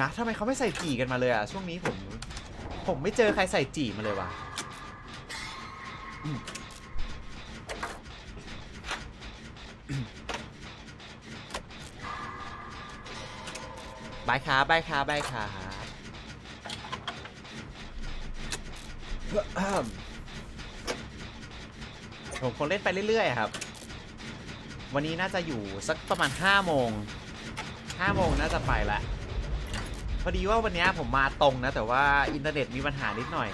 นะทำไมเขาไม่ใส่จีกันมาเลยอะช่วงนี้ผม ผมไม่เจอใครใส่จีมาเลยว่ะบายครับบายครับบายครับผมคงเล่นไปเรื่อยๆครับ วันนี้น่าจะอยู่สักประมาณ5โมง5โมงน่าจะไปละ อดีว่าวันนี้ผมมาตรงนะ แต่ว่าอินเทอร์เน็ตมีปัญหานิดหน่อย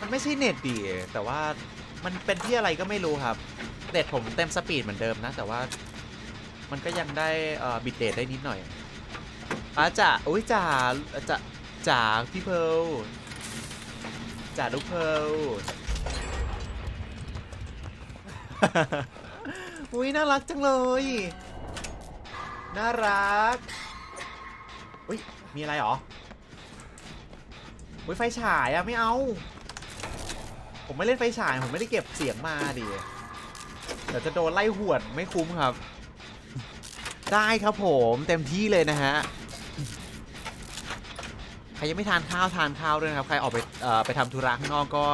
มันไม่ใช่เน็ตดี แต่ว่ามันเป็นที่อะไรก็ไม่รู้ครับเน็ตผมเต็มสปีดเหมือนเดิมนะ แต่ว่ามันก็ยังได้เอ่อบิตเดตได้นิดหน่อยอาจ่าอุ้ยจ่าจ่าจ่าพี่เพิร์ลจ่าลูกเพิร์ลอุ้ยน่ารักจังเลย น่ารักอุ้ย มีอะไรหรออุ้ยไฟฉายอะไม่เอา ผมไม่เล่นไฟฉาย ผมไม่ได้เก็บเสียงมาดิเดี๋ยวจะโดนไล่หวดไม่คุ้มครับ ได้ครับผมเต็มที่เลยนะฮะ ใครยังไม่ทานข้าวทานข้าวด้วยนะครับ ใครออกไปไปทำธุระข้างนอกก็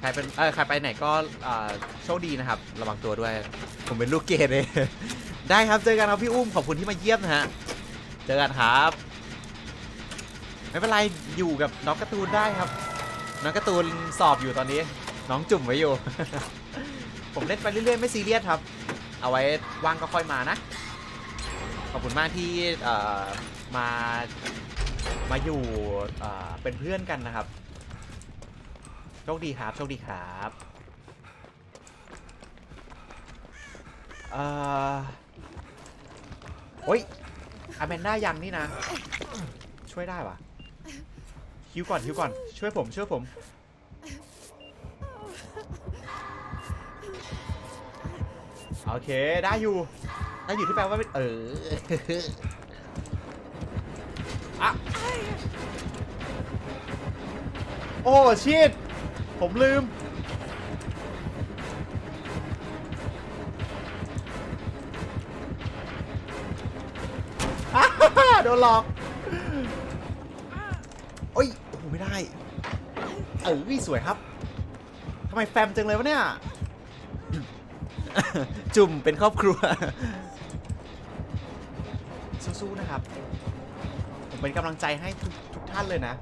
ใครเป็นเออใครไปไหนก็โชคดีนะครับ ระวังตัวด้วย ผมเป็นลูกเกดเลย ได้ครับเจอกันครับพี่อุ้มขอบคุณที่มาเยี่ยมนะฮะเจอกันครับ ไม่เป็นไรอยู่กับน้องการ์ตูนได้ครับ น้องการ์ตูนสอบอยู่ตอนนี้ น้องจุ่มไว้อยู่ ผมเล่นไปเรื่อยๆไม่ซีเรียสครับ เอาไว้ว่างก็ค่อยมานะ ขอบคุณมากที่เอ่อมามาอยู่เอ่อเป็นเพื่อนกันนะครับโชคดีครับโชคดีครับ เอ่อ โอ้ยอแมนด้ายังนี่นะ ช่วยได้ปะฮิวก่อนฮิวก่อน ช่วยผม ช่วยผม โอเค ได้อยู่ ได้อยู่ที่แปลว่าเป็นเอออะโอ้ ชิด ผมลืม โดนหลอกโอ้ยโอ้ไม่ได้ เออสวยครับทำไมแฟมจังเลยวะเนี่ย จุ่มเป็นครอบครัว สู้ๆนะครับ ผมเป็นกำลังใจให้ทุกทุกท่านเลยนะ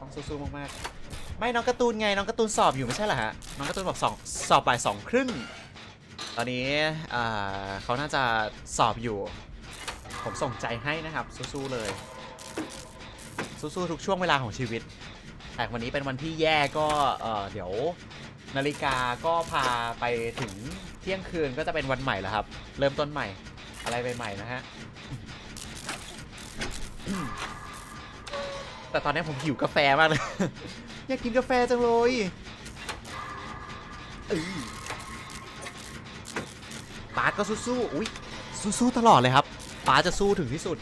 ต้องสู้ๆมากๆ ไม่น้องการ์ตูนไงน้องการ์ตูนสอบอยู่ไม่ใช่เหรอฮะ น้องการ์ตูนบอกสองสอบบ่ายสองครึ่ง ตอนนี้เขาน่าจะสอบอยู่ ผมส่งใจให้นะครับ สู้ๆเลย สู้ๆทุกช่วงเวลาของชีวิต แต่วันนี้เป็นวันที่แย่ก็เออเดี๋ยวนาฬิกาก็พาไปถึงเที่ยงคืนก็จะเป็นวันใหม่แล้วครับ เริ่มต้นใหม่อะไรใหม่ๆนะฮะแต่ตอนนี้ผมหิวกาแฟมากเลย อยากกินกาแฟจังเลยเอ้ยปาร์ตก็สู้ๆอุ้ยสู้ๆตลอดเลยครับ ปาจะสู้ถึงที่สุด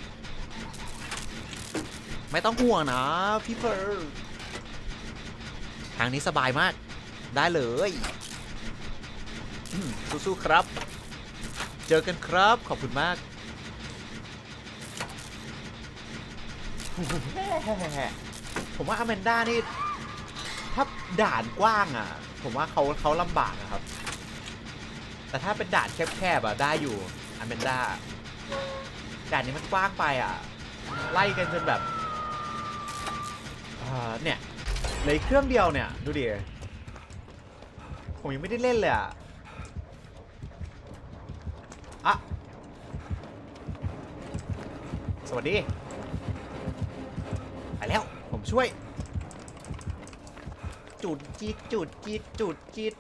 ไม่ต้องห่วงนะพี่เพิร์ทางนี้สบายมาก ได้เลยสู้ๆครับ เจอกันครับ ขอบคุณมาก ผมว่าอแมนด้านี่ ถ้าด่านกว้างอะ ผมว่าเขาเขาลำบากอะครับ แต่ถ้าเป็นด่านแคบๆอะ ได้อยู่อแมนด้า ด่านนี้มันกว้างไปอะ ไล่กันจนแบบเนี่ยเลืออกเครื่องเดียวเนี่ย ดูดิ ผมยังไม่ได้เล่นเลยอะอะสวัสดี ไปแล้ว ผมช่วย จุดจีดจุดจีดจุดจีด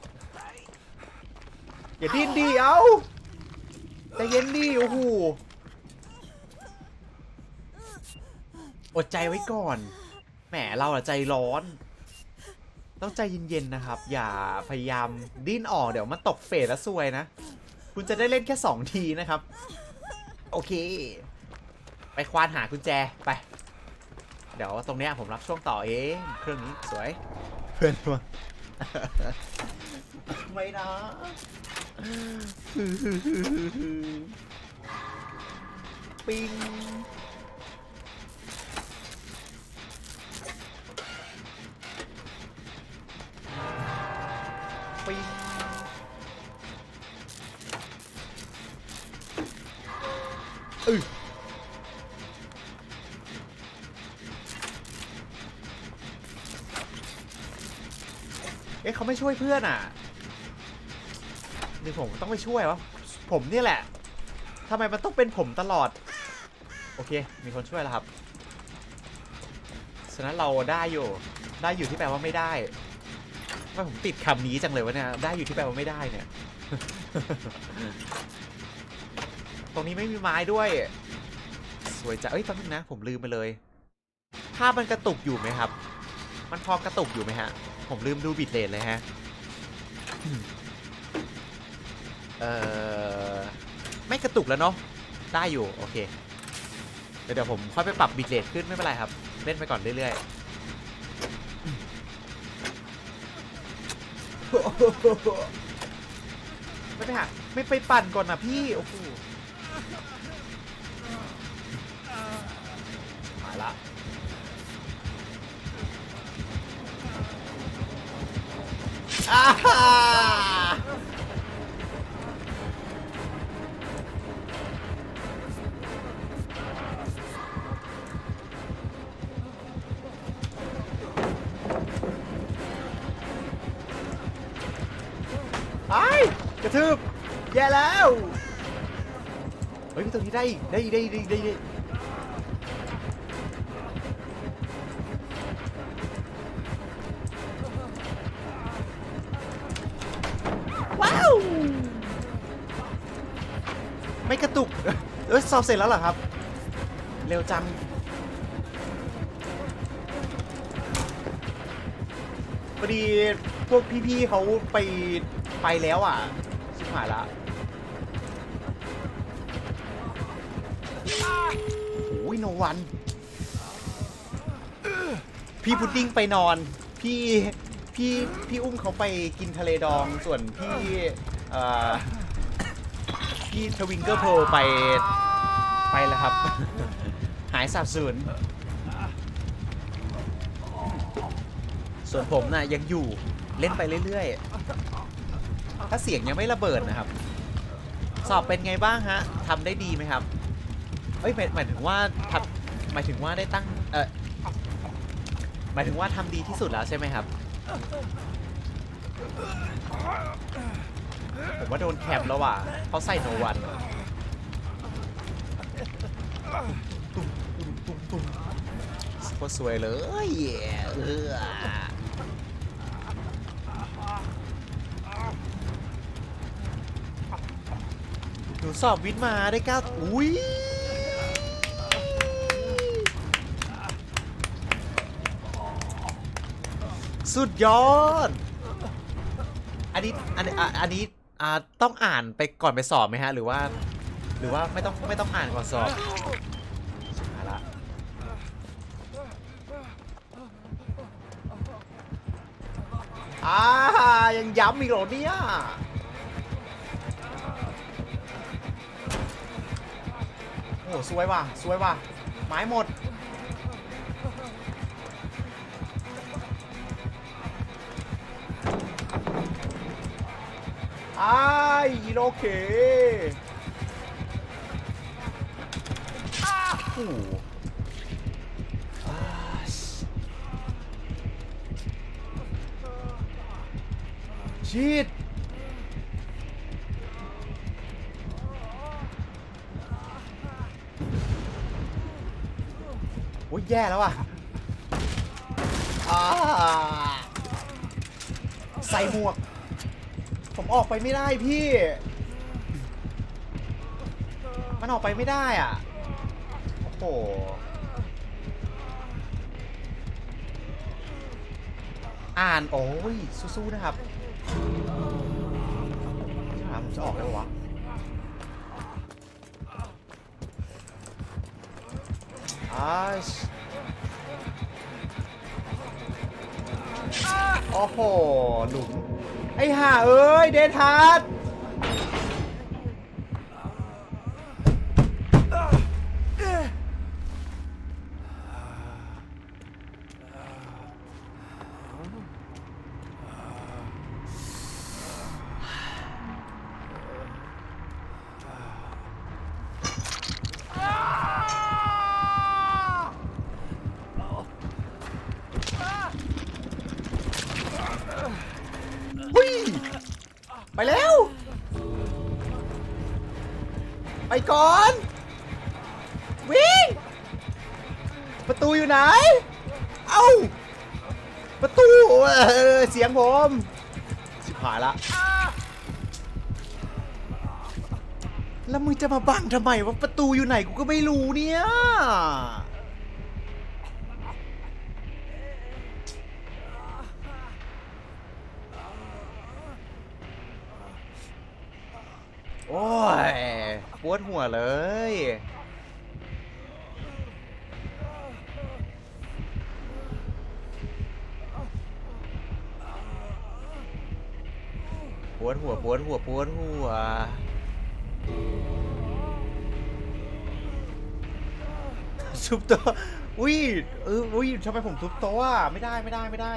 อย่าดิ้นดีเอา ใจเย็นดีโอ้โหอดใจไว้ก่อน แหมเราอะใจร้อน ต้องใจเย็นๆนะครับ อย่าพยายามดิ้นออกเดี๋ยวมันตกเฟสแล้วซวยนะ คุณจะได้เล่นแค่ 2 ทีนะครับ โอเค ไปควานหากุญแจไป เดี๋ยวตรงเนี้ยผมรับช่วงต่อเองเครื่องนี้สวย เพื่อนมาไม่นะ ปิงปิงอือเอ๊ะเขาไม่ช่วยเพื่อนอะ รือผมต้องไปช่วยวะ ผมเนี่ยแหละทำไมมันต้องเป็นผมตลอด โอเค มีคนช่วยแล้วครับ ฉะนั้นเราได้อยู่ ได้อยู่ที่แปลว่าไม่ได้ว่าผมติดคำนี้จังเลยวะเนี่ย ได้อยู่ที่แปลว่าไม่ได้เนี่ย ตรงนี้ไม่มีไม้ด้วย สวยจังเอ้ยแป๊บนึงนะ ผมลืมไปเลย ภาพมันกระตุกอยู่ไหมครับ มันพอกระตุกอยู่ไหมฮะ ผมลืมดูบิตเรทเลยฮะ เอ่อ ไม่กระตุกแล้วเนาะ ได้อยู่ โอเค เดี๋ยวผมค่อยไปปรับบิตเรทขึ้นไม่เป็นไรครับ เล่นไปก่อนเรื่อยๆ ไม่ไปหาไม่ไปปั่นก่อนนะพี่ โอ้โหมาละอ่าฮ่า ได้อีกได้อีกได้อีกได้อีกได้อีกว้าว ไม่กระตุก เอ้ยสอบเสร็จแล้วเหรอครับ เร็วจังพอดีพวกพี่ๆเขาไปไปแล้วอะชิบหายละ โอ้ยโนวัน พี่พุดดิ้งไปนอน พี่พี่พี่อุ้มเขาไปกินทะเลดองส่วนพี่เอ่อพี่ทวิงเกอร์โพลไปไปแล้วครับ หายสาบสูญส่วนผมน่ะยังอยู่เล่นไปเรื่อยๆ ถ้าเสียงยังไม่ระเบิดนะครับ สอบเป็นไงบ้างฮะทำได้ดีไหมครับ เอ้ยหมายหมายถึงว่าทำหมายถึงว่าได้ตั้งเออหมายถึงว่าทำดีที่สุดแล้วใช่ไหมครับ ผมว่าโดนแคปแล้วว่ะเขาใส่โนวันตุ้มตุ้มตุ้มตุ้มโคตรสวยเลยเออหนูสอบวิทย์มาได้เก้าอุ้ย สุดยอด อันนี้อันนี้อะอันนี้อ่าต้องอ่านไปก่อนไปสอบไหมฮะ หรือว่า หรือว่าไม่ต้องไม่ต้องอ่านก่อนสอบชิบหาละอ่ายังย้ำอีกเหรอเนี่ย โอ้สวยว่ะสวยว่ะไม้หมด ไอ้ายโอเคอ้าโอ้โหอ่าชีดโอ้ยแย่แล้วอะอ่าใส่หมวก ผมออกไปไม่ได้พี่ มันออกไปไม่ได้อะ โอ้โห อ่านโอ้ยสู้ๆนะครับถามจะออกได้ปะวะอาชโอ้โห หลุม ไอ้ห่าเอ้ยเดทัส ก่อน วิ่ง ประตูอยู่ไหน เอ้า ประตูเออเสียงผมชิบหายละ แล้วมึงจะมาบังทำไมว่าประตูอยู่ไหนกูก็ไม่รู้เนี่ยโอ้ย ปวดหัวเลย ปวดหัว ปวดหัว ปวดหัวทุบโต๊ะอุ้ยเอออุ้ยทำไมผมทุบโต๊ะอะไม่ได้ไม่ได้ไม่ได้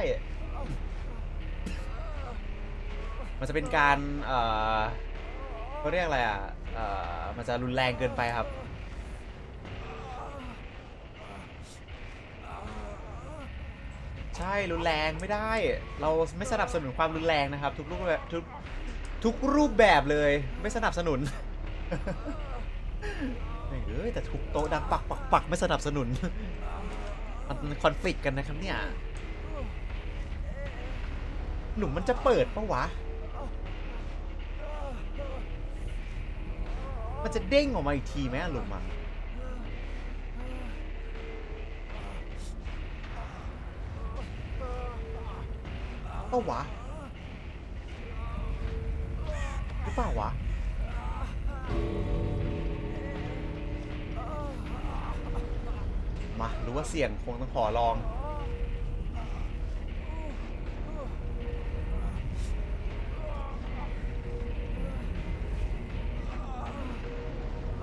มันจะเป็นการ เอ่อเขาเรียกอะไรอะ เอ่อมันจะรุนแรงเกินไปครับ ใช่รุนแรงไม่ได้ เราไม่สนับสนุนความรุนแรงนะครับ ทุกรูปแบบทุกทุกรูปแบบเลยไม่สนับสนุนเอ้ยแต่ทุกโต๊ะดังปักปักปักไม่สนับสนุนมันคอนฟ lict กันนะครับเนี่ยหลุมมันจะเปิดปะวะ มันจะเด้งออกมาอีกทีไหมอะหลุมมันปะวะหรือเปล่าวะมารู้ว่าเสี่ยงคงต้องขอลอง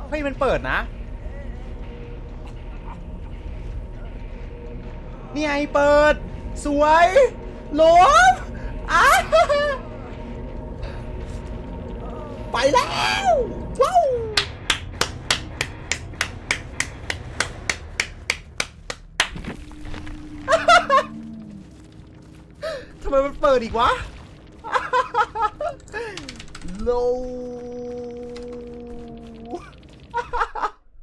เฮ้ยมันเปิดนะ นี่ไงเปิด สวยหลมอ้าไปแล้วว้าวทำไมมันเปิดอีกวะ โล